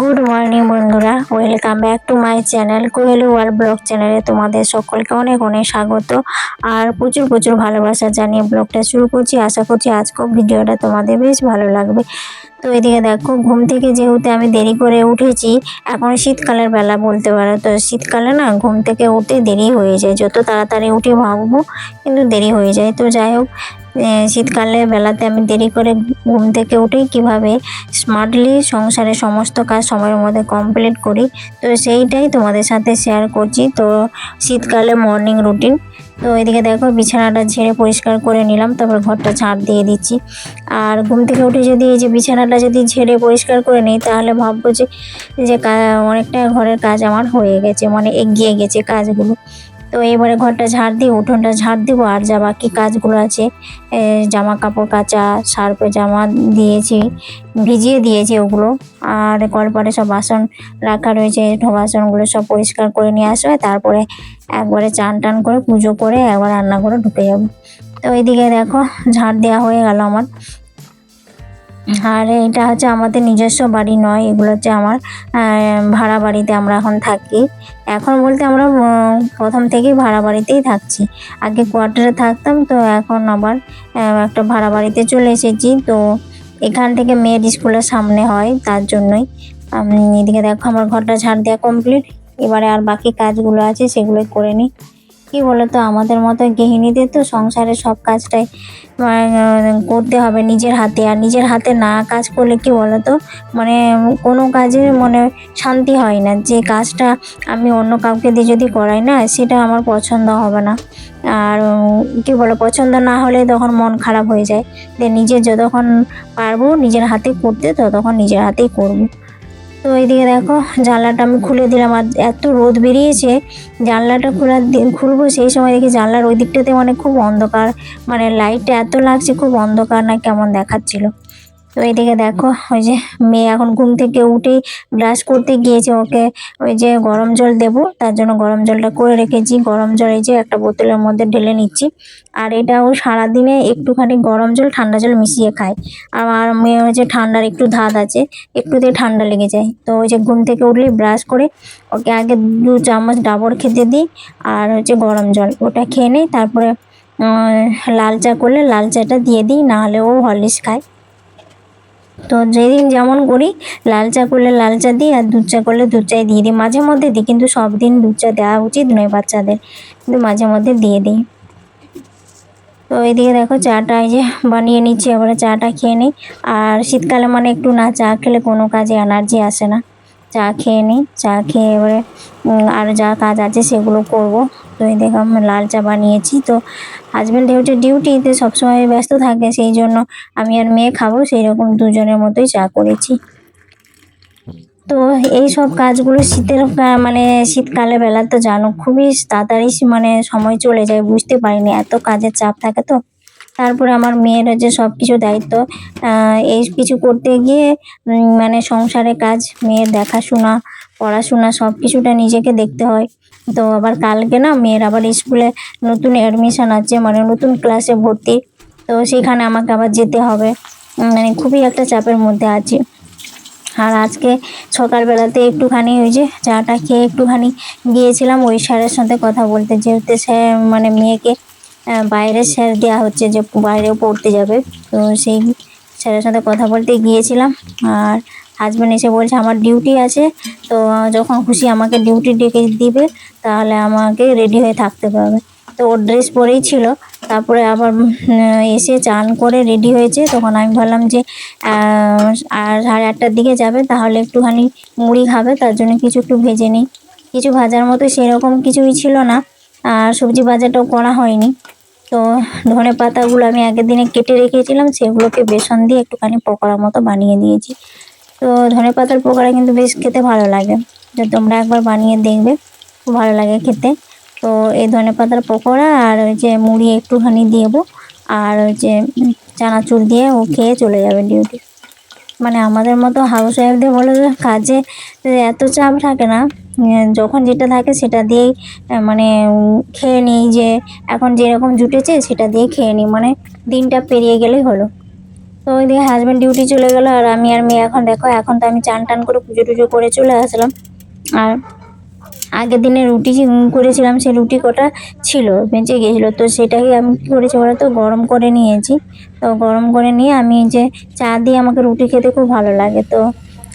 Good morning বন্ধুরা। Welcome back to my channel Koyeli world blog চ্যানেলে তোমাদের সকলকে অনেক অনেক স্বাগত। আর প্রচুর প্রচুর ভালোবাসা জানিয়ে ব্লগটা শুরু করছি। আশা করছি আজকেও ভিডিওটা তোমাদের বেশ ভালো লাগবে। তো এদিকে দেখো, ঘুম থেকে যেহেতু আমি দেরি করে উঠেছি, এখন শীতকালের বেলা বলতে পারো। তো শীতকালে না, ঘুম থেকে উঠতে দেরি হয়ে যায়। যত তাড়াতাড়ি উঠে ভাববো, কিন্তু দেরি হয়ে যায়। তো যাই হোক শীতকালে বেলাতে আমি দেরি করে ঘুম থেকে উঠে কীভাবে স্মার্টলি সংসারের সমস্ত কাজ সময়ের মধ্যে কমপ্লিট করি। তো সেইটাই তোমাদের সাথে শেয়ার করছি। তো শীতকালে মর্নিং রুটিন তো এদিকে দেখো বিছানাটা ঝেড়ে পরিষ্কার করে নিলাম, তারপর ঘরটা ঝাড় দিয়ে দিচ্ছি। আর ঘুম থেকে উঠে যদি এই যে বিছানাটা যদি ঝেড়ে পরিষ্কার করে নিই, তাহলে ভাববো যে যে অনেকটা ঘরের কাজ আমার হয়ে গেছে মানে এগিয়ে গেছে কাজগুলো। তো এবারে ঘরটা ঝাড় দিয়ে, উঠোনটা ঝাড় দিব, আর যা বাকি কাজগুলো আছে জামা কাপড় কাচা, সার্ফে জামা দিয়েছি, ভিজিয়ে দিয়েছি ওগুলো, আর কলপারে সব বাসন রাখা রয়েছে বাসনগুলো সব পরিষ্কার করে নিয়ে আসবে, তারপরে একবারে চান টান করে পুজো করে একবার রান্না করে ঢুকে যাব। তো এইদিকে দেখো, ঝাড় দেওয়া হয়ে গেল আমার। আর এটা হচ্ছে আমাদের নিজস্ব বাড়ি নয়, এগুলো হচ্ছে আমার ভাড়া বাড়িতে আমরা এখন থাকি। এখন বলতে আমরা প্রথম থেকেই ভাড়া বাড়িতেই থাকছি। আগে কোয়ার্টারে থাকতাম, তো এখন আবার একটা ভাড়া বাড়িতে চলে এসেছি। তো এখান থেকে মেয়ের স্কুলের সামনে হয়, তার জন্যই। এদিকে দেখো আমার ঘরটা ঝাড় দেওয়া কমপ্লিট এবারে আর বাকি কাজগুলো আছে সেগুলো করে নিই। কি বলতো, আমাদের মতো গৃহিণীদের তো সংসারের সব কাজটাই করতে হবে নিজের হাতে। আর নিজের হাতে না কাজ করলে কি বলতো মানে কোনো কাজের মনে শান্তি হয় না। যে কাজটা আমি অন্য কাউকে দিয়ে যদি করাই না, সেটা আমার পছন্দ হবে না। আর কি বলো পছন্দ না হলে তখন মন খারাপ হয়ে যায়। যে নিজে যতক্ষণ পারব নিজের হাতে করতে, ততক্ষণ নিজের হাতেই করব। তো এইদিকে দেখো, জানলাটা আমি খুলে দিলাম আর এত রোদ বেরিয়েছে, জানলাটা খোলার দিন খুলবো সেই সময় দেখি জানলার ওই দিকটাতে মানে খুব অন্ধকার মানে লাইটটা এত লাগছে খুব অন্ধকার না কেমন দেখাচ্ছিল। তো এইদিকে দেখো, ওই যে মেয়ে এখন ঘুম থেকে উঠেই ব্রাশ করতে গিয়েছে ওকে। ওই যে গরম জল দেব, তার জন্য গরম জলটা করে রেখেছি। গরম জল এই যে একটা বোতলের মধ্যে ঢেলে নিচ্ছি। আর এটা ও সারাদিনে একটুখানি গরম জল, ঠান্ডা জল মিশিয়ে খায়। আর মেয়ে হচ্ছে ঠান্ডার একটু ধাত আছে একটুতেই ঠান্ডা লেগে যায়। তো ওই যে ঘুম থেকে উঠলেই ব্রাশ করে ওকে আগে দু চামচ ডাবর খেতে দিই, আর হচ্ছে গরম জল। ওটা খেয়ে নেই, তারপরে লাল চা করলে লাল চাটা দিয়ে দিই, নাহলে ও হরলিক্স খায়। তো যেদিন যেমন করি, লাল চা করলে লাল চা দিই আর দুধ চা করলে দুধ চাই দিয়ে দিই। মাঝে মধ্যে দিই, কিন্তু সব দিন দুধ চা দেওয়া উচিত নয় বাচ্চাদের। কিন্তু মাঝে মধ্যে দিয়ে দিই। তো এইদিকে দেখো চাটা এই যে বানিয়ে নিচ্ছি, এবারে চাটা খেয়ে নিই। আর শীতকালে মানে একটু না চা খেলে কোনো কাজে এনার্জি আসে না। চা খেয়ে নিই, চা খেয়ে এবারে আর যা কাজ আছে সেগুলো করব। তো এই দেখো আমি লাল চা বানিয়েছি, তো হাজব্যান্ড হচ্ছে ডিউটিতে সবসময় ব্যস্ত থাকে, সেই জন্য আমি আর মেয়ে খাব সেই রকম দুজনের মতোই চা করেছি। তো এই সব কাজগুলো শীতের মানে শীতকালে বেলা তো জানো, খুবই তাড়াতাড়ি মানে সময় চলে যায়, বুঝতে পারিনি এত কাজের চাপ থাকে তো। তারপরে আমার মেয়ের হচ্ছে সব কিছু দায়িত্ব এই কিছু করতে গিয়ে মানে সংসারে কাজ, মেয়ের দেখাশোনা, পড়াশোনা সব কিছুটা নিজেকে দেখতে হয়। তো আবার কালকে না মেয়ের আবার স্কুলে নতুন অ্যাডমিশন আছে মানে নতুন ক্লাসে ভর্তি। তো সেখানে আমাকে আবার যেতে হবে। মানে খুবই একটা চাপের মধ্যে আছি। আর আজকে সকালবেলাতে একটুখানি ওই যে চাটা খেয়ে একটুখানি গিয়েছিলাম, ওই স্যারের সাথে কথা বলতে। যেহেতু স্যার মানে মেয়েকে বাইরে স্যার দেওয়া হচ্ছে যে বাইরেও পড়তে যাবে। তো সেই স্যারের সাথে কথা বলতে গিয়েছিলাম। আর হাজব্যান্ড এসে বলছে, আমার ডিউটি আছে, তো যখন খুশি আমাকে ডিউটি ডেকে দিবে, তাহলে আমাকে রেডি হয়ে থাকতে পারবে। তো ওর ড্রেস পরেই ছিল। তারপরে আবার এসে চান করে রেডি হয়েছে। তখন আমি ভাবলাম যে আর সাড়ে আটটার দিকে যাবে, তাহলে একটুখানি মুড়ি খাবে, তার জন্য কিছু একটু ভেজে নিই। কিছু ভাজার মতো সেরকম কিছুই ছিল না, আর সবজি ভাজাটাও করা হয়নি। তো ধনে পাতাগুলো আমি আগের দিনে কেটে রেখেছিলাম, সেগুলোকে বেসন দিয়ে একটুখানি পকোড়া মতো বানিয়ে দিয়েছি। তো ধনে পাতার পকোড়া কিন্তু বেশ খেতে ভালো লাগে। তো তোমরা একবার বানিয়ে দেখবে, খুব ভালো লাগে খেতে। তো এই ধনে পাতার পকোড়া আর ওই যে মুড়ি একটুখানি দেবো, আর ওই যে চানাচুর দিয়ে ও খেয়ে চলে যাবে ডিউটি মানে আমাদের মতো হাউস ওয়াইফদের বলে যে কাজে এত চাপ থাকে না যখন যেটা থাকে সেটা দিয়েই মানে খেয়ে নিই যে, এখন যেরকম জুটেছে সেটা দিয়ে খেয়ে নিই। মানে দিনটা পেরিয়ে গেলেই হলো। তো ওইদিকে হাজব্যান্ড ডিউটি চলে গেল আর আমি আর মেয়ে এখন দেখো, এখন তো আমি চান টান করে পুজো টুজো করে চলে আসলাম। আর আগের দিনে রুটি করেছিলাম, সেই রুটি কটা ছিল, বেঁচে গিয়েছিল তো সেটাকে আমি কী করেছি বলো তো, গরম করে নিয়েছি। তো গরম করে নিয়ে আমি যে চা দিয়ে আমাকে রুটি খেতে খুব ভালো লাগে। তো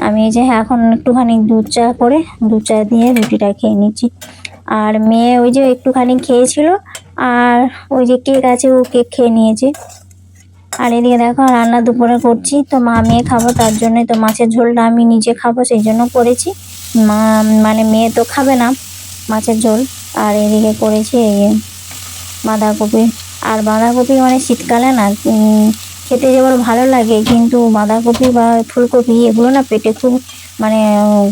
আমি এই যে এখন একটুখানি দুধ চা করে, দুধ চা দিয়ে রুটিটা খেয়ে নিচ্ছি। আর মেয়ে ওই যে একটুখানি খেয়েছিল, আর ওই যে কেক আছে, ও কেক খেয়ে নিয়েছে। আর এদিকে দেখো, রান্না দুপুরে করছি, তো মা মেয়ে খাব, তার জন্যই তো মাছের ঝোলটা আমি নিজে খাব, সেই জন্য করেছি। মা মানে মেয়ে তো খাবে না মাছের ঝোল, আর এদিকে করেছি এই বাঁধাকপি। আর বাঁধাকপি মানে শীতকালে না খেতে যেমন ভালো লাগে, কিন্তু বাঁধাকপি বা ফুলকপি এগুলো না পেটে খুব মানে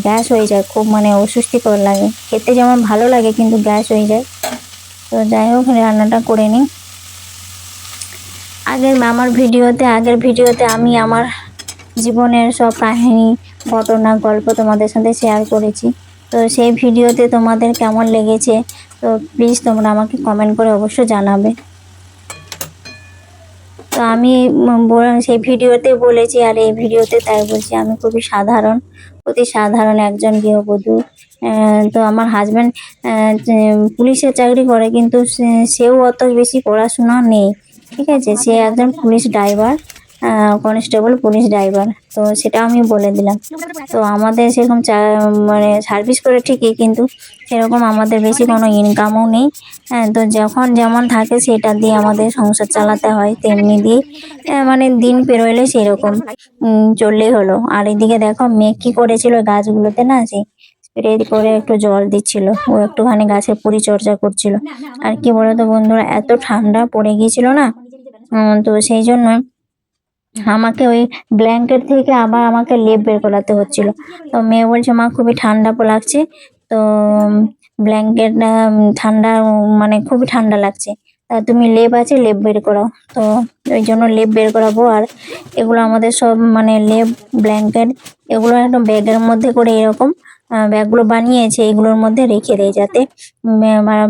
গ্যাস হয়ে যায়, খুব মানে অস্বস্তিকর লাগে। খেতে যেমন ভালো লাগে, কিন্তু গ্যাস হয়ে যায়। তো যাই হোক, রান্নাটা করে নিই। আগের আমার ভিডিওতে, আগের ভিডিওতে আমি আমার জীবনের সব কাহিনী, ঘটনা, গল্প তোমাদের সাথে শেয়ার করেছি। তো সেই ভিডিওতে তোমাদের কেমন লেগেছে? তো প্লিজ তোমরা আমাকে কমেন্ট করে অবশ্য জানাবে। তো আমি সেই ভিডিওতে বলেছি আর এই ভিডিওতে তাই বলছি, আমি খুবই সাধারণ, অতি সাধারণ একজন গৃহবধূ। তো আমার হাজব্যান্ড পুলিশের চাকরি করে, কিন্তু সেও অত বেশি পড়াশোনা নেই। ঠিক আছে সে একজন police driver constable police driver তো সেটা আমি বলে দিলাম। তো আমাদের সেরকম মানে সার্ভিস করে ঠিকই কিন্তু সেরকম আমাদের বেশি কোনো ইনকামও নেই। হ্যাঁ তো যখন যেমন থাকে সেটা দিয়ে আমাদের সংসার চালাতে হয় তেমনি দিয়ে আহ, মানে দিন পেরোলে সেরকম চললেই হলো। আর এদিকে দেখো মেঘ কি করেছিল গাছগুলোতে না সেই স্প্রে করে একটু জল দিচ্ছিল। ও একটুখানি গাছের পরিচর্যা করছিল। আর কি বলতো বন্ধুরা, এত ঠান্ডা পড়ে গিয়েছিল না? তো সেই জন্য আমাকে ওই ব্ল্যাঙ্কেট থেকে আবার আমাকে লেপ বের করাতে হচ্ছিল। তো মেয়ে বলছে, মা, খুবই ঠান্ডা লাগছে। তো ব্ল্যাঙ্কেট ঠান্ডা মানে খুবই ঠান্ডা লাগছে। তা তুমি লেপ আছে লেপ বের করাও। তো ওই জন্য লেপ বের করাবো। আর এগুলো আমাদের সব মানে লেপ ব্ল্যাঙ্কেট এগুলো একদম ব্যাগের মধ্যে করে এরকম ব্যাগগুলো বানিয়েছে, এগুলোর মধ্যে রেখে দেয় যাতে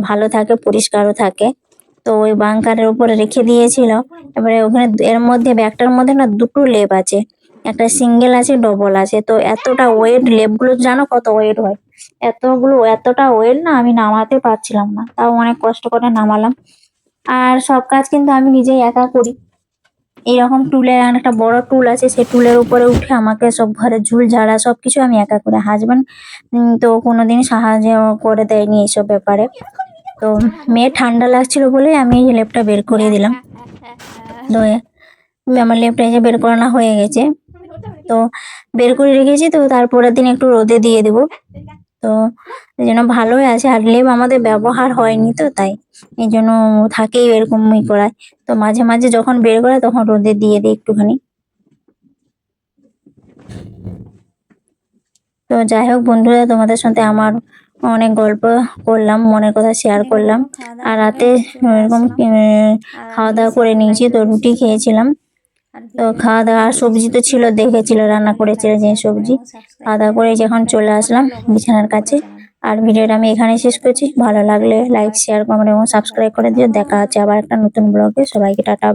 ভালো থাকে, পরিষ্কারও থাকে। তো ওই বাংকারের উপরে রেখে দিয়েছিল। এবারে ওখানে এর মধ্যে, ব্যাগটার মধ্যে না দুটো লেপ আছে। একটা সিঙ্গেল আছে, ডবল আছে। তো এতটা ওয়েট, লেপগুলো জানো কত ওয়েট হয়? এতগুলো, এতটা ওয়েট না আমি নামাতে পারছিলাম না। তাও অনেক কষ্ট করে নামালাম। আর সব কাজ কিন্তু আমি নিজেই একা করি। এইরকম টুলের একটা বড় টুল আছে, সেই টুলের উপরে উঠে আমাকে সব ঘরে ঝুল ঝাড়া সবকিছু আমি একা করি হাজবেন্ড তো কোনোদিন সাহায্য করে দেয়নি এইসব ব্যাপারে। তো মেয়ে ঠান্ডা লাগছিল বলে আমি এই লেপটা বের করে দিলাম। তো আমার লেপটা যে বের করানো হয়ে গেছে। তো বের করে রেখেছি, তো তারপরের দিন একটু রোদে দিয়ে দেবো। তো এই জন্য ভালোই আছে। আর লেপ আমাদের ব্যবহার হয়নি তো, তাই এই জন্য থাকেই এরকম ই করায়। তো মাঝে মাঝে যখন বের করে তখন রোদে দিয়ে দিই একটুখানি। তো যাই হোক বন্ধুরা, তোমাদের সাথে আমার অনেক গল্প করলাম, মনের কথা শেয়ার করলাম। আর রাতে এরকম খাওয়া দাওয়া করে নিয়েছি, তো রুটি খেয়েছিলাম। তো খাওয়া দাওয়া আর সবজি তো ছিল, দেখেছিল, রান্না করেছিল যে সবজি। খাওয়া দাওয়া করে যখন চলে আসলাম বিছানার কাছে। আর ভিডিওটা আমি এখানে শেষ করছি। ভালো লাগলে লাইক শেয়ার কমেন্ট এবং সাবস্ক্রাইব করে দিও। দেখা হচ্ছে আবার একটা নতুন ব্লগে সবাইকে টাটা